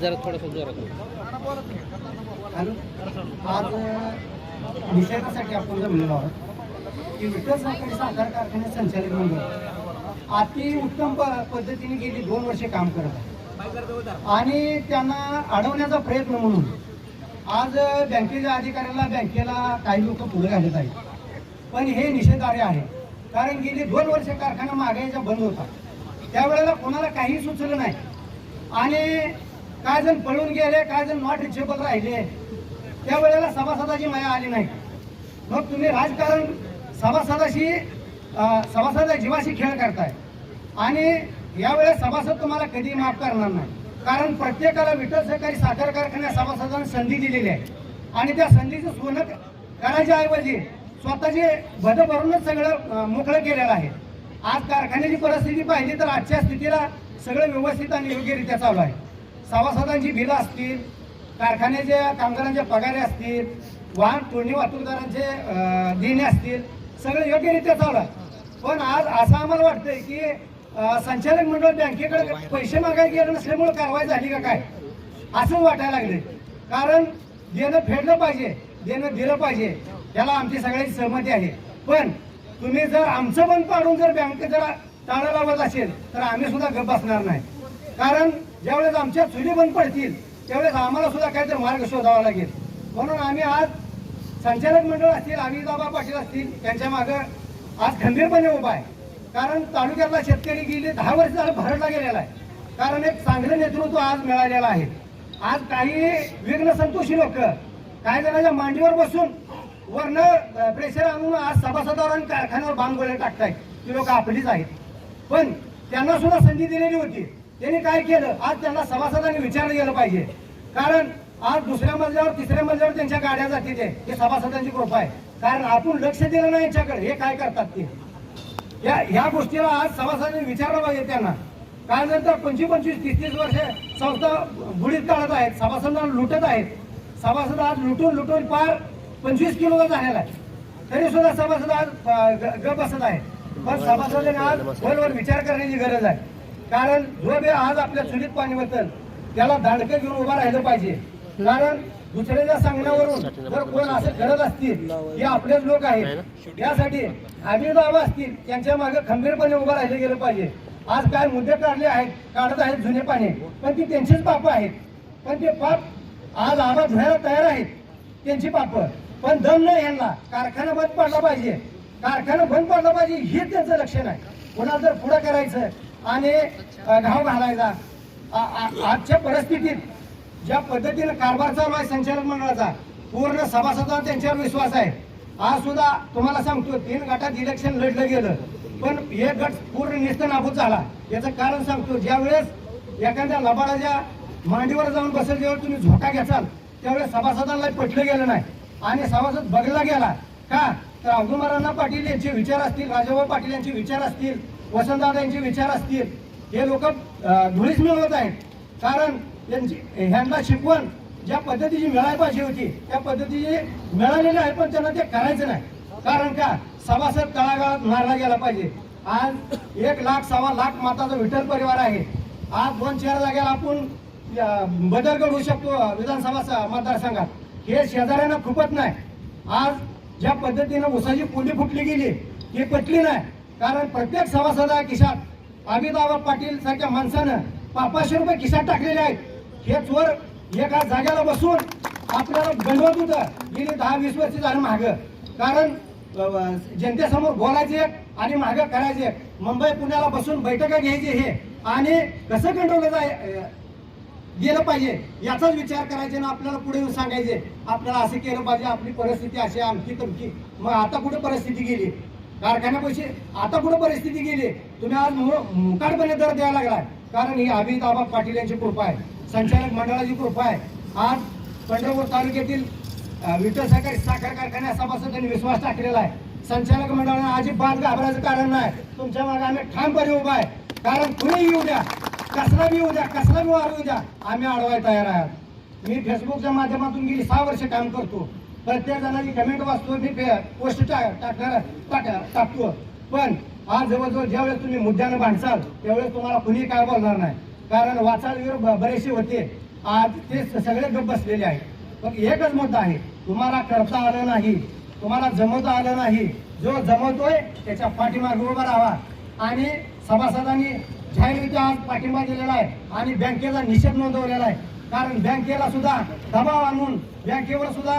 जरा थोडंसं जोरात हॅलो आज अ, निषेधासाठी आपण जमलेलो आहोत की विठ्ठल सहकारी साखर कारखाने संचालित मंडळ अति उत्तम प- पद्धतीने गेली दोन वर्षे काम करत आहे. आणि त्यांना अडवण्याचा प्रयत्न म्हणून आज बँकेच्या अधिकाऱ्याला बँकेला काही लोक पुढे घालत आहेत. पण हे निषेधार्ह आहे. कारण गेली दोन वर्ष कारखाना मागायचा बंद होता. त्यावेळेला कोणाला काही सुचलं नाही. आणि काय जण पळून गेले काय जण नॉट रिचेबल राहिले. त्यावेळेला सभासदाची माया आली नाही. मग तुम्ही राजकारण सभासदाशी सभासदा जीवाशी खेळ करताय. आणि यावेळेस सभासद तुम्हाला कधी माफ करणार नाही. कारण प्रत्येकाला विठ्ठल सहकारी साखर कारखान्या सभासदांना संधी दिलेली आहे. आणि त्या संधीचं सोनं करायच्या ऐवजी स्वतःचे भद भरूनच सगळं मोकळं केलेलं आहे. आज कारखान्याची परिस्थिती पाहिली तर आजच्या स्थितीला सगळं व्यवस्थित आणि योग्यरित्या चालू आहे. सभासदांची बिलं असतील कारखान्याच्या कामगारांच्या पगारे असतील वाहन तोडणी वाहतूकदारांचे देणे असतील सगळं योग्यरित्या चालू आहे. पण आज असं आम्हाला वाटतंय की संचालक मंडळ बँकेकडे पैसे मागायला गेलं नसल्यामुळे कारवाई झाली का काय? असं वाटायला लागले कारण देणं फेडलं पाहिजे देणं दिलं पाहिजे याला आमची सगळ्यांची सहमती आहे. पण तुम्ही जर आमचं बंद पाडून जर बँकेत जर टाळा लावत असेल तर आम्ही सुद्धा गप बसणार नाही. कारण ज्यावेळेस आमच्या चुली बंद पडतील त्यावेळेस आम्हाला सुद्धा काहीतरी मार्ग शोधावा लागेल. म्हणून आम्ही आज संचालक मंडळ असतील अमिताबा पाटील असतील त्यांच्या मागं आज खंबीरपणे उभा आहे. कारण तालुक्यातला शेतकरी गेले दहा वर्ष झालं भरडला गेलेला आहे. कारण एक चांगलं नेतृत्व आज मिळालेलं आहे. आज काही विघ्न संतोषी लोक काही जणांच्या मांडीवर बसून वरनं प्रेशर आणून आज सभासदावर आणि कारखान्यावर बांगोले टाकतायत. ती लोक आपलीच आहेत. पण त्यांना सुद्धा संधी दिलेली होती. त्यांनी काय केलं? आज त्यांना सभासदांनी विचारलं गेलं पाहिजे. कारण आज दुसऱ्या मजल्यावर तिसऱ्या मजल्यावर त्यांच्या गाड्या जातील हे सभासदांची कृपा आहे. कारण आपण लक्ष दिलं नाही यांच्याकडे. हे काय करतात ते? या ह्या गोष्टीला आज सभासदांनी विचारलं पाहिजे त्यांना. काय नंतर पंचवीस पंचवीस तीस तीस वर्ष संस्था बुडीत काढत आहेत. सभासदांना लुटत आहेत. सभासद आज लुटून लुटून पार पंचवीस किलोचा झालेला आहे. तरी सुद्धा सभासद आज ग- गप बसत आहे पण सभासदांनी आज खोलवर विचार करण्याची गरज आहे. कारण जो बे आज आपल्या चुलीत पाणी त्याला दांडकं घेऊन उभा राहिलं पाहिजे. कारण दुसऱ्याच्या सांगण्यावरून जर कोण असं करत असतील हे आपलेच लोक आहेत. यासाठी बाबा असतील त्यांच्या मागे खंबीरपणे उभं राहिलं गेलं पाहिजे. आज काय मुद्दे काढले आहेत काढत आहेत जुने पाणी पण ती त्यांचीच पाप आहेत. पण ते पाप आज आम्हा धुण्याला तयार आहेत त्यांची पाप पण दम नाही यांना. कारखाना बंद पडला पाहिजे. कारखाना बंद पडला पाहिजे हे त्यांचं लक्षण आहे. कोणाला जर पुढं करायचं आणि घाव घालायचा. आ- आजच्या परिस्थितीत ज्या पद्धतीने कारभार चालू आहे संचालक मंडळाचा पूर्ण सभासदांना त्यांच्यावर विश्वास आहे. आज सुद्धा तुम्हाला सांगतो तीन गटात इलेक्शन लढलं गेलं. पण एक गट पूर्ण निस्त नाबूद झाला. याचं कारण सांगतो ज्यावेळेस एखाद्या लबाडाच्या मांडीवर जाऊन बसेल जेव्हा तुम्ही झोका घ्याचाल त्यावेळेस सभासदांना पटलं गेलं नाही. आणि सभासद बघला गेला का? तर अब्दुल पाटील यांचे विचार असतील राजाभाऊ पाटील यांचे विचार असतील वसंतदादा यांचे विचार असतील हे लोक धुळीच मिळवत आहेत. कारण त्यांची ह्यांना शिकवण ज्या पद्धतीची मिळायला पाहिजे होती त्या पद्धतीची मिळालेलं आहे पण त्यांना ते करायचं नाही. कारण का? सभासद तळागाळात मारला गेला पाहिजे. आज एक लाख सव्वा लाख माताचा विठ्ठल परिवार आहे. आज दोन चार जागेला आपण बदल घडवू शकतो विधानसभा मतदारसंघात. हे शेजाऱ्यांना खुपत नाही. आज ज्या पद्धतीनं उसाची पुली फुटली गेली ती पटली नाही. कारण प्रत्येक सभासदा खिशात अमिताभ पाटील सारख्या माणसानं पाचशे रुपये खिशात टाकलेले आहेत. हे चोर एका जागेला बसून आपल्याला गणवत होतं. गेली दहा वीस वर्ष झालं माग. कारण जनतेसमोर बोलायचे आणि माग करायचे मुंबई पुण्याला बसून बैठका घ्यायचे हे आणि कसं कंट्रोल जाय गेलं पाहिजे याचाच विचार करायचे ना आपल्याला पुढे येऊन सांगायचे. आपल्याला असं केलं पाहिजे आपली परिस्थिती अशी आमची तमकी मग आता कुठे परिस्थिती गेली? कारखान्यापाशी आता कुठं परिस्थिती गेली? तुम्ही आज मुकाडपणे मुकाटपणे दर द्यायला लागलाय. कारण ही अमिताभ पाटील यांची कृपा आहे. संचालक मंडळाची कृपा आहे. आज पंढरपूर तालुक्यातील विठ्ठल सहकारी साखर कारखान्या सभासदांनी विश्वास टाकलेला आहे. संचालक मंडळाने अजिबात घाबरायचं कारण नाही. तुमच्या मागे आम्ही ठामपणे उभा आहे. कारण कुणी येऊ द्या. कसला बी येऊ द्या. कसला बी वाढवू द्या. आम्ही अडवायला तयार आहात. मी फेसबुकच्या माध्यमातून गेली सहा वर्ष काम करतो. प्रत्येक जणांची कमेंट वाचतो मी पोस्ट टाकणार टाक- टाकतो. पण आज जवळजवळ ज्यावेळेस तुम्ही मुद्द्यानं बांधसाल त्यावेळेस तुम्हाला कुणी काय बोलणार नाही. कारण वाचाळवीर ब- बरेचसे होते. आज ते सगळे गप बसलेले आहेत. मग एकच मुद्दा आहे. तुम्हाला करता आलं नाही. तुम्हाला जमवता आलं नाही. जो जमवतोय त्याच्या पाठीमागे उभा राहा. आणि सभासदांनी जाहीररित्या आज पाठिंबा दिलेला आहे. आणि बँकेचा निषेध नोंदवलेला आहे. कारण बँकेला सुद्धा दबाव आणून बँकेवर सुद्धा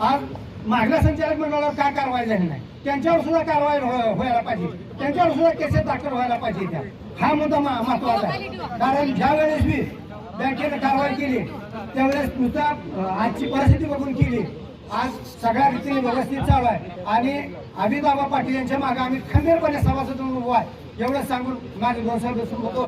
आज मागल्या संचालक मंडळावर काय कारवाई झाली नाही? त्यांच्यावर सुद्धा कारवाई व्हायला पाहिजे. त्यांच्यावर सुद्धा केसेस दाखल व्हायला पाहिजे त्या हा मुद्दा मा- महत्त्वाचा आहे. कारण ज्या वेळेस मी बँकेने कारवाई केली त्यावेळेस तुझा आजची परिस्थिती बघून केली. आज सगळ्या रीतीने व्यवस्थित चालू आहे. आणि अभिदाबा पाटील यांच्या मागे आम्ही खंबीरपणे सभासद म्हणून उभा आहे. एवढं सांगून माझे दोन शब्द सुरू होतो